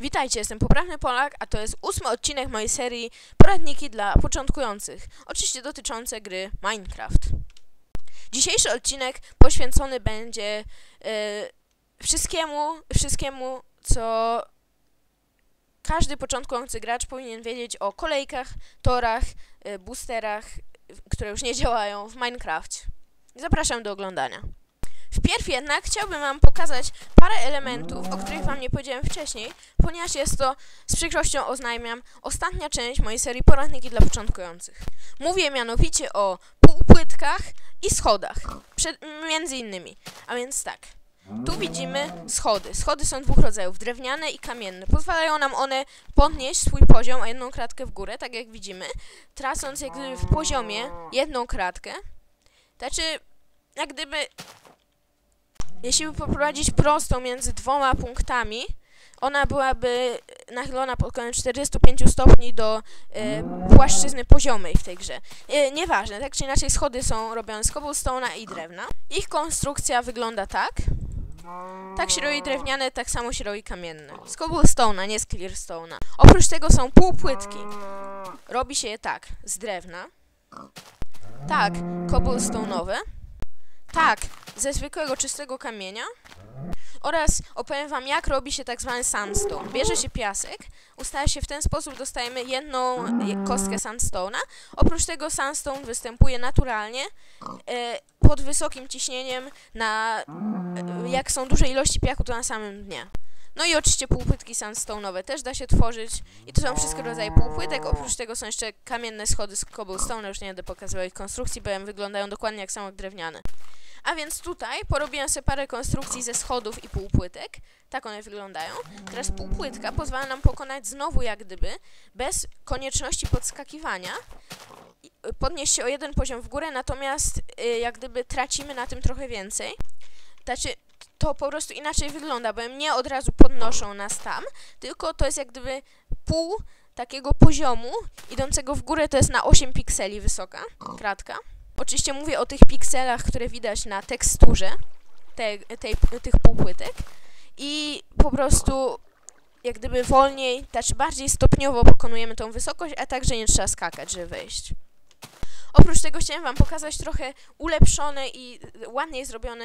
Witajcie, jestem Poprawny Polak, a to jest ósmy odcinek mojej serii Poradniki dla początkujących, oczywiście dotyczące gry Minecraft. Dzisiejszy odcinek poświęcony będzie e, wszystkiemu, wszystkiemu, co każdy początkujący gracz powinien wiedzieć o kolejkach, torach, e, boosterach, które już nie działają w Minecraft. Zapraszam do oglądania. Wpierw jednak chciałbym Wam pokazać parę elementów, o których Wam nie powiedziałem wcześniej, ponieważ jest to, z przykrością oznajmiam, ostatnia część mojej serii Poradniki dla początkujących. Mówię mianowicie o półpłytkach i schodach, przed, między innymi. A więc tak, tu widzimy schody. Schody są dwóch rodzajów, drewniane i kamienne. Pozwalają nam one podnieść swój poziom o jedną kratkę w górę, tak jak widzimy, tracąc jak gdyby w poziomie jedną kratkę. Znaczy, jak gdyby jeśli by poprowadzić prostą między dwoma punktami, ona byłaby nachylona pod kątem 45 stopni do e, płaszczyzny poziomej w tej grze. E, nieważne, tak czy inaczej schody są robione z cobblestone'a i drewna. Ich konstrukcja wygląda tak. Tak się robi drewniane, tak samo się robi kamienne. Z cobblestone'a, nie z clearstone'a. Oprócz tego są półpłytki. Robi się je tak, z drewna. Tak, cobblestone'owe. Tak, ze zwykłego czystego kamienia oraz opowiem wam jak robi się tak zwany sandstone. Bierze się piasek, ustala się w ten sposób, dostajemy jedną je- kostkę sandstone'a. Oprócz tego sandstone występuje naturalnie e, pod wysokim ciśnieniem na e, jak są duże ilości piachu to na samym dnie. No i oczywiście półpłytki sandstone'owe też da się tworzyć i to są wszystkie rodzaje półpłytek. Oprócz tego są jeszcze kamienne schody z cobblestone, już nie będę pokazywał ich konstrukcji, bo wyglądają dokładnie jak samo drewniane. A więc tutaj porobiłem sobie parę konstrukcji ze schodów i półpłytek. Tak one wyglądają. Teraz półpłytka pozwala nam pokonać znowu jak gdyby, bez konieczności podskakiwania, y, podnieść się o jeden poziom w górę, natomiast y, jak gdyby tracimy na tym trochę więcej. Znaczy, to po prostu inaczej wygląda, bo nie od razu podnoszą nas tam, tylko to jest jak gdyby pół takiego poziomu idącego w górę, to jest na 8 pikseli wysoka kratka. Oczywiście mówię o tych pikselach, które widać na teksturze te, tej, tych półpłytek i po prostu jak gdyby wolniej, znaczy bardziej stopniowo pokonujemy tą wysokość, a także nie trzeba skakać, żeby wejść. Oprócz tego chciałem Wam pokazać trochę ulepszone i ładniej zrobione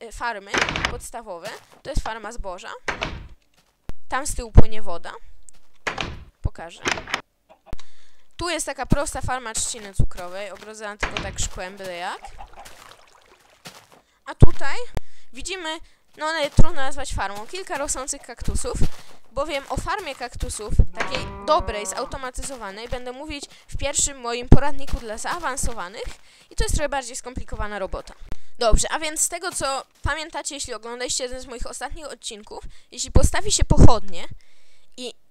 e, farmy podstawowe. To jest farma zboża. Tam z tyłu płynie woda. Pokażę. Tu jest taka prosta farma trzciny cukrowej, ogrodzona tylko tak szkłem, byle jak. A tutaj widzimy, no ale trudno nazwać farmą, kilka rosnących kaktusów, bowiem o farmie kaktusów, takiej dobrej, zautomatyzowanej, będę mówić w pierwszym moim poradniku dla zaawansowanych i to jest trochę bardziej skomplikowana robota. Dobrze, a więc z tego co pamiętacie, jeśli oglądaliście jeden z moich ostatnich odcinków, jeśli postawi się pochodnie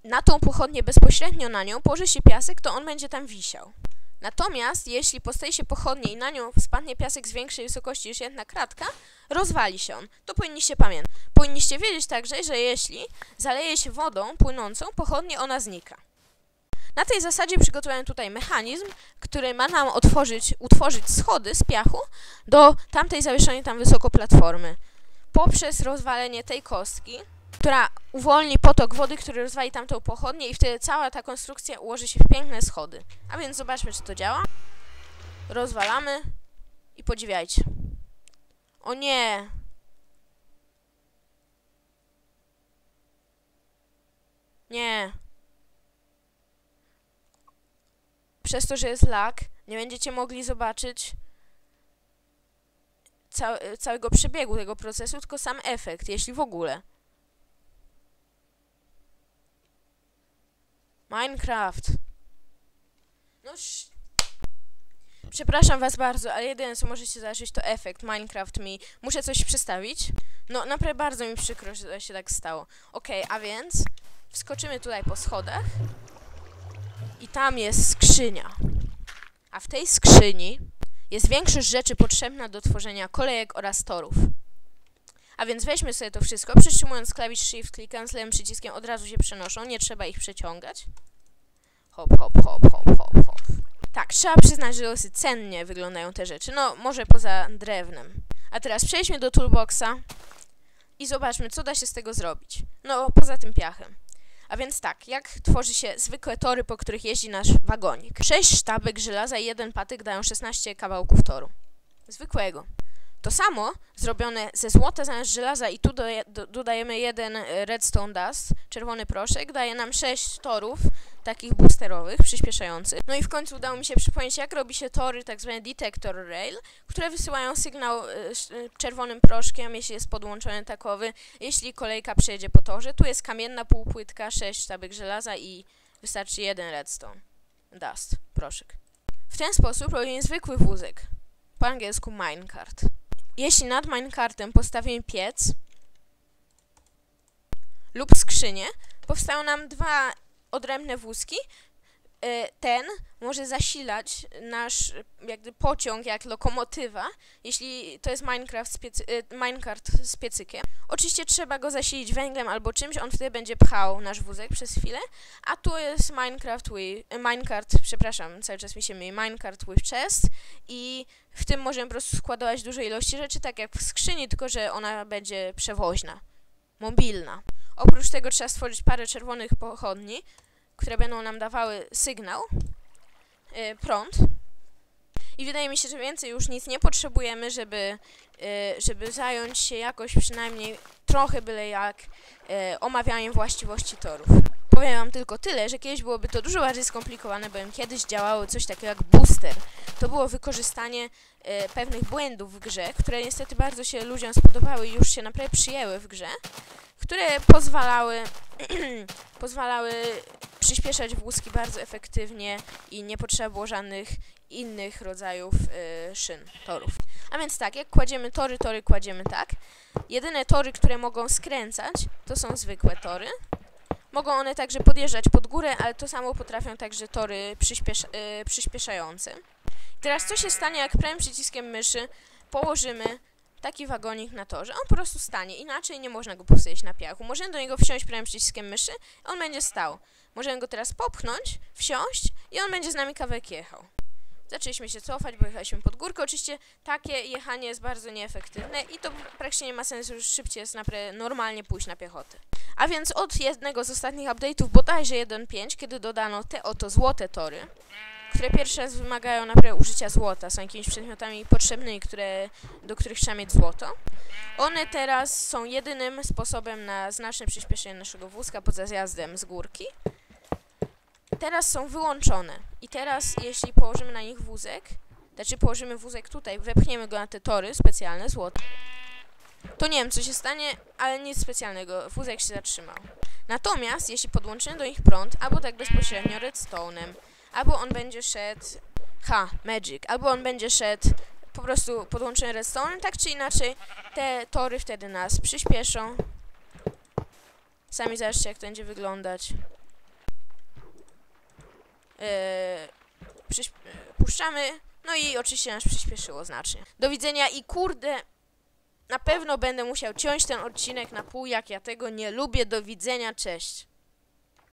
na tą pochodnię bezpośrednio na nią położy się piasek, to on będzie tam wisiał. Natomiast jeśli postawi się pochodnie i na nią spadnie piasek z większej wysokości niż jedna kratka, rozwali się on. To powinniście pamiętać. Powinniście wiedzieć także, że jeśli zaleje się wodą płynącą, pochodnie ona znika. Na tej zasadzie przygotowałem tutaj mechanizm, który ma nam otworzyć, utworzyć schody z piachu do tamtej zawieszonej tam wysoko platformy. Poprzez rozwalenie tej kostki, która uwolni potok wody, który rozwali tamtą pochodnię i wtedy cała ta konstrukcja ułoży się w piękne schody. A więc zobaczmy, czy to działa. Rozwalamy i podziwiajcie. O nie! Nie. Przez to, że jest lag, nie będziecie mogli zobaczyć ca całego przebiegu tego procesu, tylko sam efekt, jeśli w ogóle. Minecraft. No sz... Przepraszam was bardzo, ale jedyne co możecie zobaczyć to efekt Minecraft mi. Muszę coś przestawić. No naprawdę bardzo mi przykro, że się tak stało. Okej, a więc wskoczymy tutaj po schodach i tam jest skrzynia. A w tej skrzyni jest większość rzeczy potrzebna do tworzenia kolejek oraz torów. A więc weźmy sobie to wszystko, przytrzymując klawisz Shift, klikając lewym przyciskiem od razu się przenoszą, nie trzeba ich przeciągać. Hop, hop, hop, hop, hop, hop. Tak, trzeba przyznać, że dosyć cennie wyglądają te rzeczy, no może poza drewnem. A teraz przejdźmy do toolboxa i zobaczmy, co da się z tego zrobić. No, poza tym piachem. A więc tak, jak tworzy się zwykłe tory, po których jeździ nasz wagonik? 6 sztabek żelaza i jeden patyk dają 16 kawałków toru. Zwykłego. To samo, zrobione ze złota zamiast żelaza i tu do, dodajemy jeden e, redstone dust, czerwony proszek, daje nam 6 torów, takich boosterowych, przyspieszających. No i w końcu udało mi się przypomnieć, jak robi się tory, tak zwane detector rail, które wysyłają sygnał y, y, czerwonym proszkiem, jeśli jest podłączony takowy, jeśli kolejka przejedzie po torze. Tu jest kamienna półpłytka, 6 sztabek żelaza i wystarczy jeden redstone dust, proszek. W ten sposób robimy zwykły wózek, po angielsku minecart. Jeśli nad minecartem postawimy piec lub skrzynię, powstają nam dwa odrębne wózki. E, ten może zasilać nasz jakby pociąg jak lokomotywa, jeśli to jest Minecraft z piecy, e, minecart z piecykiem. Oczywiście trzeba go zasilić węglem albo czymś, on wtedy będzie pchał nasz wózek przez chwilę. A tu jest Minecraft with, Minecart, przepraszam, cały czas mi się myli, Minecart with chest i w tym możemy po prostu składować duże ilości rzeczy, tak jak w skrzyni, tylko że ona będzie przewoźna, mobilna. Oprócz tego trzeba stworzyć parę czerwonych pochodni, które będą nam dawały sygnał, yy, prąd. I wydaje mi się, że więcej już nic nie potrzebujemy, żeby, yy, żeby zająć się jakoś przynajmniej trochę byle jak yy, omawianiem właściwości torów. Powiem wam tylko tyle, że kiedyś byłoby to dużo bardziej skomplikowane, bowiem kiedyś działało coś takiego jak booster. To było wykorzystanie pewnych błędów w grze, które niestety bardzo się ludziom spodobały i już się naprawdę przyjęły w grze, które pozwalały, pozwalały przyspieszać wózki bardzo efektywnie i nie potrzeba było żadnych innych rodzajów y, szyn, torów. A więc tak, jak kładziemy tory, tory kładziemy tak. Jedyne tory, które mogą skręcać, to są zwykłe tory. Mogą one także podjeżdżać pod górę, ale to samo potrafią także tory przyspiesz y, przyspieszające. Teraz co się stanie, jak prawym przyciskiem myszy położymy taki wagonik na torze? On po prostu stanie, inaczej nie można go postawić na piachu. Możemy do niego wsiąść prawym przyciskiem myszy, on będzie stał. Możemy go teraz popchnąć, wsiąść i on będzie z nami kawałek jechał. Zaczęliśmy się cofać, bo jechaliśmy pod górkę. Oczywiście takie jechanie jest bardzo nieefektywne i to praktycznie nie ma sensu, już szybciej jest normalnie pójść na piechotę. A więc od jednego z ostatnich update'ów, bodajże 1.5, kiedy dodano te oto złote tory, które pierwszy raz wymagają naprawdę użycia złota, są jakimiś przedmiotami potrzebnymi, które, do których trzeba mieć złoto. One teraz są jedynym sposobem na znaczne przyspieszenie naszego wózka poza zjazdem z górki teraz są wyłączone. I teraz, jeśli położymy na nich wózek, znaczy położymy wózek tutaj, wepchniemy go na te tory specjalne, złote, to nie wiem, co się stanie, ale nic specjalnego, wózek się zatrzymał. Natomiast, jeśli podłączymy do nich prąd, albo tak bezpośrednio redstone'em, albo on będzie szedł, ha, magic, albo on będzie szedł po prostu podłączony redstone'em, tak czy inaczej, te tory wtedy nas przyspieszą. Sami zobaczcie, jak to będzie wyglądać. Yy, puszczamy. No i oczywiście nas przyspieszyło znacznie. Do widzenia i kurde, na pewno będę musiał ciąć ten odcinek na pół, jak ja tego nie lubię. Do widzenia, cześć.